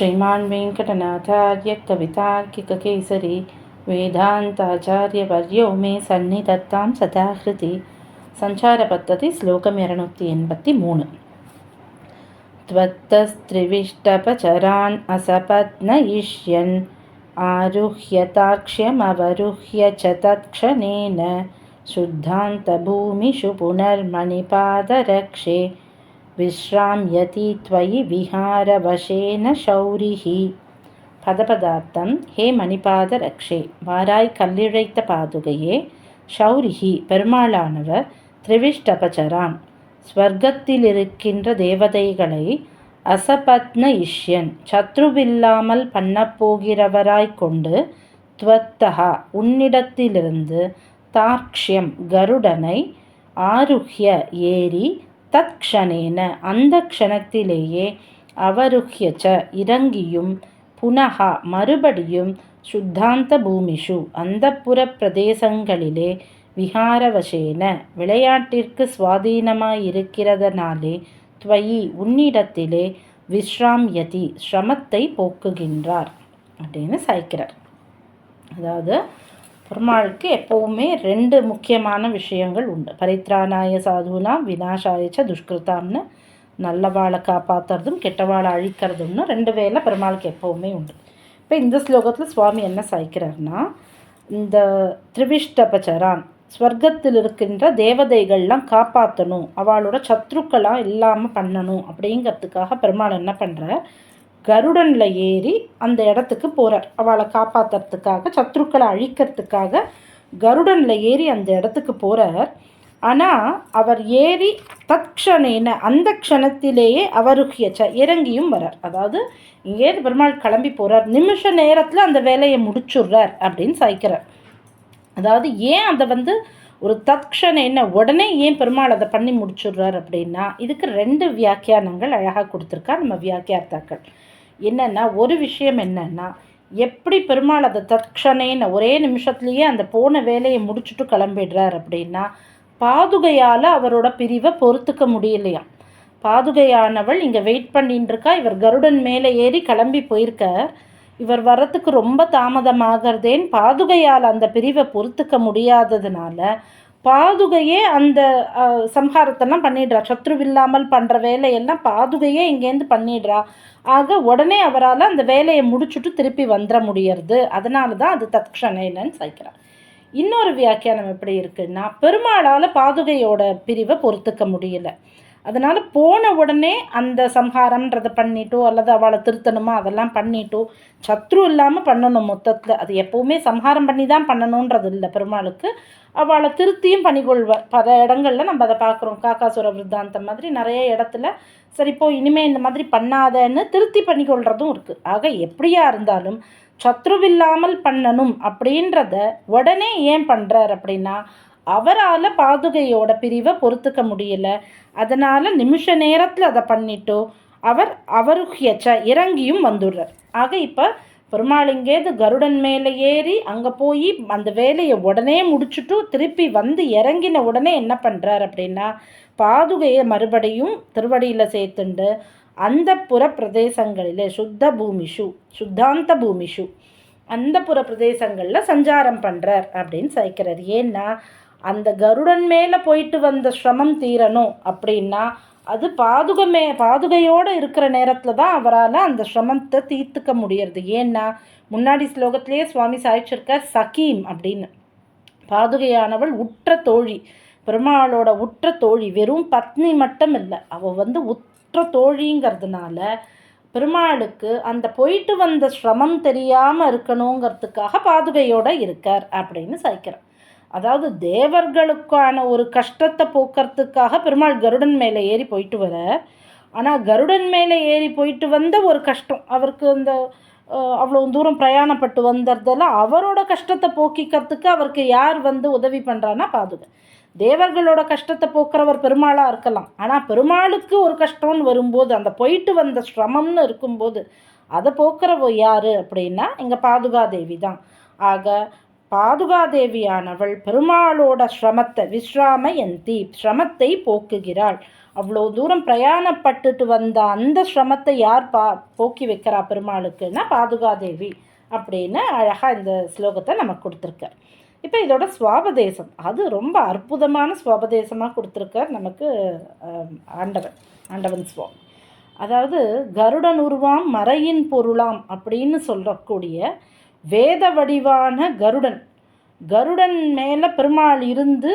श्रीमान् वेङ्कटनाथार्य कवितार्किककेसरी वेदान्ताचार्यवर्यो मे सन्निधत्तां सदाहृति सञ्चारपद्धति श्लोकम् இரநூத்தி எண்பத்தி மூணு त्वत्तस्त्रिविष्टपचरान् असपत्नयिष्यन् आरुह्यताक्ष्यमवरुह्य च तत्क्षणेन शुद्धान्तभूमिषु पुनर्मणिपादरक्षे विश्राम्यति त्वयि विहारवशेन शौरिः பதபதார்த்தம் ஹே மணிபாத ரக்ஷே வாராய் கல்லிழைத்த பாதுகையே ஷௌரிஹி பெருமாளானவர் திரிவிஷ்டபச்சரான் ஸ்வர்க்கத்தில் இருக்கின்ற தேவதைகளை அசபத்ன இஷ்யன் சத்ருவில்லாமல் பண்ணப்போகிறவராய் கொண்டு துவத்தகா உன்னிடத்திலிருந்து தார்க்ஷ்யம் கருடனை ஆருஹ்ய ஏறி தத்க்ஷணேன அந்த க்ஷணத்திலேயே அவருஹ்யச்ச இறங்கியும் புனகா மறுபடியும் சுத்தாந்த பூமிஷு அந்தப்புற பிரதேசங்களிலே விகாரவசேன விளையாட்டிற்கு சுவாதீனமாயிருக்கிறதனாலே துவயி உன்னிடத்திலே விஸ்ராம்யதி ஸ்ரமத்தை போக்குகின்றார் அப்படின்னு சாய்க்கிறார். அதாவது பெருமாளுக்கு எப்போவுமே ரெண்டு முக்கியமான விஷயங்கள் உண்டு. பரித்ராணாய சாதுனாம் வினாசாயச்ச துஷ்கிருதாம்னு நல்லவாளை காப்பாற்றுறதும் கெட்டவாளை அழிக்கிறதும்னு ரெண்டு வேலை பெருமாளுக்கு எப்போவுமே உண்டு. இப்போ இந்த ஸ்லோகத்தில் சுவாமி என்ன சாய்க்கிறார்னா இந்த திரிவிஷ்டபச்சரான் ஸ்வர்க்கத்தில் இருக்கின்ற தேவதைகள்லாம் காப்பாற்றணும் அவளோட சத்ருக்களாக இல்லாமல் பண்ணணும் அப்படிங்கிறதுக்காக பெருமாள் என்ன பண்ணுறார் கருடனில் ஏறி அந்த இடத்துக்கு போகிறார் அவளை காப்பாற்றுறதுக்காக சத்ருக்களை அழிக்கிறதுக்காக கருடனில் ஏறி அந்த இடத்துக்கு போகிறார் ஆனால் அவர் ஏறி தக்ஷணேன அந்த க்ஷணத்திலேயே அவருகியச்ச இறங்கியும் வரார். அதாவது இங்கேருந்து பெருமாள் கிளம்பி போகிறார் நிமிஷ நேரத்தில் அந்த வேலையை முடிச்சுடுறார் அப்படின்னு சாய்க்கிறார். அதாவது ஏன் அதை வந்து ஒரு தக்ஷண என்ன உடனே ஏன் பெருமாள் அதை பண்ணி முடிச்சுடுறார் அப்படின்னா இதுக்கு ரெண்டு வியாக்கியானங்கள் அழகாக கொடுத்துருக்கா நம்ம வியாக்கியார்த்தாக்கள். என்னென்னா ஒரு விஷயம் என்னென்னா எப்படி பெருமாள் அதை தட்சணேன்னு ஒரே நிமிஷத்துலேயே அந்த போன வேலையை முடிச்சுட்டு கிளம்பிடுறார் அப்படின்னா பாதுகையால் அவரோட பிரிவை பொறுத்துக்க முடியலையாம். பாதுகையானவள் இங்கே வெயிட் பண்ணின்னு இருக்கா இவர் கருடன் மேலே ஏறி கிளம்பி போயிருக்கார். இவர் வரத்துக்கு ரொம்ப தாமதமாகிறதேன்னு பாதுகையால் அந்த பிரிவை பொறுத்துக்க முடியாததுனால பாதுகையே அந்த சம்ஹாரத்தெல்லாம் பண்ணிடுறா. சத்ருவில்லாமல் பண்ணுற வேலையெல்லாம் பாதுகையே இங்கேருந்து பண்ணிடுறா. ஆக உடனே அவரால் அந்த வேலையை முடிச்சுட்டு திருப்பி வந்துட முடியறது. அதனால தான் அது தத்க்ஷணைன்னு சாய்க்கிறான் இன்னொரு வியாக்கியானம் எப்படி இருக்குன்னா பெருமாளால் பாதுகையோட பிரிவை பொறுத்துக்க முடியல. அதனால் போன உடனே அந்த சம்ஹாரம்ன்றதை பண்ணிட்டோ அல்லது அவளை திருத்தணுமா அதெல்லாம் பண்ணிட்டோ சத்ரு இல்லாமல் பண்ணணும் மொத்தத்தில். அது எப்போவுமே சம்ஹாரம் பண்ணி தான் பண்ணணுன்றது இல்லை பெருமாளுக்கு. அவளை திருத்தியும் பண்ணிக்கொள்வார் பல இடங்களில் நம்ம அதை பார்க்குறோம். காக்காசுர விருத்தாந்தம் மாதிரி நிறைய இடத்துல சரி இப்போ இனிமேல் இந்த மாதிரி பண்ணாதன்னு திருத்தி பண்ணிக்கொள்கிறதும் இருக்குது ஆக எப்படியா இருந்தாலும் சத்ருவில்லாமல் பண்ணணும் அப்படின்றத உடனே ஏன் பண்ணுறார் அப்படின்னா அவரால் பாதுகையோட பிரிவை பொறுத்துக்க முடியல. அதனால் நிமிஷ நேரத்தில் அதை பண்ணிட்டோ அவர் அவருக்கியச்ச இறங்கியும் வந்துடுறார். ஆக இப்போ பெருமாளிங்கேது கருடன் மேலே ஏறி அங்கே போய் அந்த வேலையை உடனே முடிச்சுட்டு திருப்பி வந்து இறங்கின உடனே என்ன பண்ணுறார் அப்படின்னா பாதுகையை மறுபடியும் திருவடியில் சேர்த்துண்டு அந்த புற பிரதேசங்களில் சுத்த பூமிஷு சுத்தாந்த பூமிஷு அந்த புற பிரதேசங்களில் சஞ்சாரம் பண்ணுறார் அப்படின்னு சைக்கிறார் ஏன்னா அந்த கருடன் மேலே போயிட்டு வந்த சிரமம் தீரணும் அப்படின்னா அது பாதுகை மே பாதுகையோடு இருக்கிற நேரத்தில் தான் அவரால் அந்த சிரமத்தை தீர்த்துக்க முடியறது. ஏன்னா முன்னாடி ஸ்லோகத்திலேயே சுவாமி சாய்ச்சிருக்கார் சகீம் அப்படின்னு. பாதுகையானவள் உற்ற தோழி. பெருமாளோட உற்ற தோழி வெறும் பத்னி மட்டும் இல்லை அவள் வந்து உற்ற தோழிங்கிறதுனால பெருமாளுக்கு அந்த போயிட்டு வந்த சிரமம் தெரியாமல் இருக்கணுங்கிறதுக்காக பாதுகையோடு இருக்கார் அப்படின்னு சாய்க்கிறார் அதாவது தேவர்களுக்கான ஒரு கஷ்டத்தை போக்குறதுக்காக பெருமாள் கருடன் மேலே ஏறி போயிட்டு வர. ஆனால் கருடன் மேலே ஏறி போயிட்டு வந்த ஒரு கஷ்டம். அவருக்கு அந்த அவ்வளோ தூரம் பிரயாணப்பட்டு வந்ததெல்லாம் அவரோட கஷ்டத்தை போக்கிக்கிறதுக்கு அவருக்கு யார் வந்து உதவி பண்ணுறான்னா பாதுகா. தேவர்களோட கஷ்டத்தை போக்குறவர் பெருமாளாக இருக்கலாம். ஆனால் பெருமாளுக்கு ஒரு கஷ்டம்னு வரும்போது அந்த போயிட்டு வந்த சிரமம்னு இருக்கும்போது அதை போக்குறவ யார் அப்படின்னா இங்கே பாதுகா தேவி தான். ஆக பாதுகாதேவியானவள் பெருமாளோட ஸ்ரமத்தை விஸ்ராமயந்தி ஸ்ரமத்தை போக்குகிறாள். அவ்வளோ தூரம் பிரயாணப்பட்டுட்டு வந்த அந்த ஸ்ரமத்தை யார் பா போக்கி வைக்கிறா பெருமாளுக்குன்னா பாதுகாதேவி அப்படின்னு அழகாக இந்த ஸ்லோகத்தை நமக்கு கொடுத்துருக்க இப்போ இதோட சுவாபதேசம். அது ரொம்ப அற்புதமான சுவாபதேசமாக கொடுத்துருக்கார் நமக்கு ஆண்டவன் ஆண்டவன் சுவாமி. அதாவது கருடன் உருவாம் மறையின் பொருளாம் அப்படின்னு சொல்லக்கூடிய வேத வடிவான கருடன். கருடன் மேலே பெருமாள் இருந்து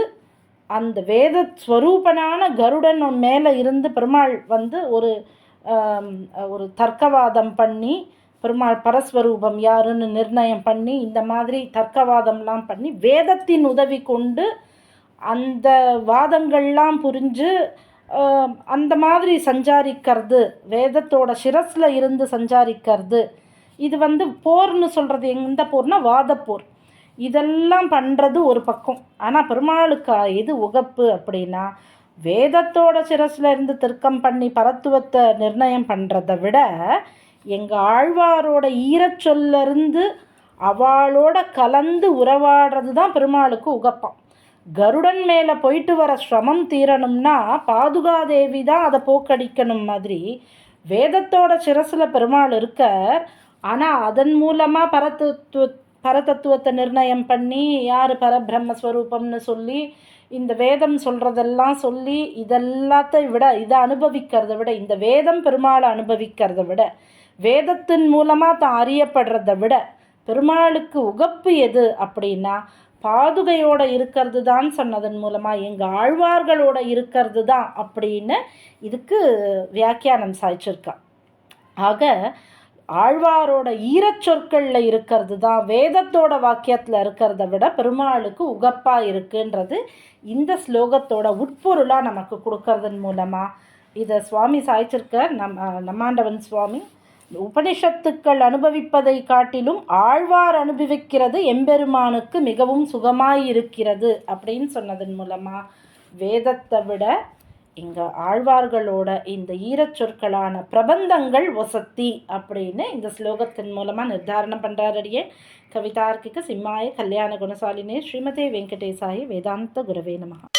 அந்த வேத ஸ்வரூபனான கருடன் மேலே இருந்து பெருமாள் வந்து ஒரு ஒரு தர்க்கவாதம் பண்ணி பெருமாள் பரஸ்வரூபம் யாருன்னு நிர்ணயம் பண்ணி இந்த மாதிரி தர்க்கவாதம்லாம் பண்ணி வேதத்தின் உதவி கொண்டு அந்த வாதங்கள்லாம் புரிஞ்சு அந்த மாதிரி சஞ்சாரிக்கிறது வேதத்தோட சிரஸில் இருந்து சஞ்சாரிக்கிறது இது வந்து போர்னு சொல்கிறது எந்த போர்னால் வாதப்போர். இதெல்லாம் பண்ணுறது ஒரு பக்கம். ஆனால் பெருமாளுக்கு எது உகப்பு அப்படின்னா வேதத்தோட சிரஸில் இருந்து திருக்கம் பண்ணி பரத்துவத்தை நிர்ணயம் பண்ணுறத விட எங்கள் ஆழ்வாரோட ஈரச்சொல்லிருந்து அவளோட கலந்து உறவாடுறது தான் பெருமாளுக்கு உகப்பம். கருடன் மேலே போயிட்டு வர சிரமம் தீரணும்னா பாதுகாதேவி தான் அதை போக்கடிக்கணும் மாதிரி வேதத்தோட சிரசில் பெருமாள் இருக்க ஆனால் அதன் மூலமாக பரதத்துவ பரதத்துவத்தை நிர்ணயம் பண்ணி யார் பரபிரம்மஸ்வரூபம்னு சொல்லி இந்த வேதம் சொல்கிறதெல்லாம் சொல்லி இதெல்லாத்தை விட இதை அனுபவிக்கிறத விட இந்த வேதம் பெருமாளை அனுபவிக்கிறத விட வேதத்தின் மூலமாக தான் அறியப்படுறத விட பெருமாளுக்கு உகப்பு எது அப்படின்னா பாதுகையோட இருக்கிறது தான் சொன்னதன் மூலமாக எங்கள் ஆழ்வார்களோட இருக்கிறது தான் அப்படின்னு இதுக்கு வியாக்கியானம் சாய்ச்சிருக்கா. ஆக ஆழ்வாரோட ஈரச்சொற்களில் இருக்கிறது தான் வேதத்தோட வாக்கியத்தில் இருக்கிறத விட பெருமாளுக்கு உகப்பாக இருக்குன்றது இந்த ஸ்லோகத்தோட உட்பொருளாக நமக்கு கொடுக்கறதன் மூலமாக இதை சுவாமி சாய்ச்சிருக்க நம் நம்மாண்டவன் சுவாமி உபனிஷத்துக்கள் அனுபவிப்பதை காட்டிலும் ஆழ்வார் அனுபவிக்கிறது எம்பெருமானுக்கு மிகவும் சுகமாயிருக்கிறது அப்படின்னு சொன்னதன் மூலமாக வேதத்தை விட இங்கே ஆழ்வார்களோட இந்த ஈரச்சொற்களான பிரபந்தங்கள் ஒசத்தி அப்படின்னு இந்த ஸ்லோகத்தின் மூலமாக நிர்தாரணம் பண்ணுறாரடியே கவிதார்க்கிக சிம்மாய கல்யாண குணசாலினே ஸ்ரீமதே வெங்கடேசாயி வேதாந்த குரவே நமகா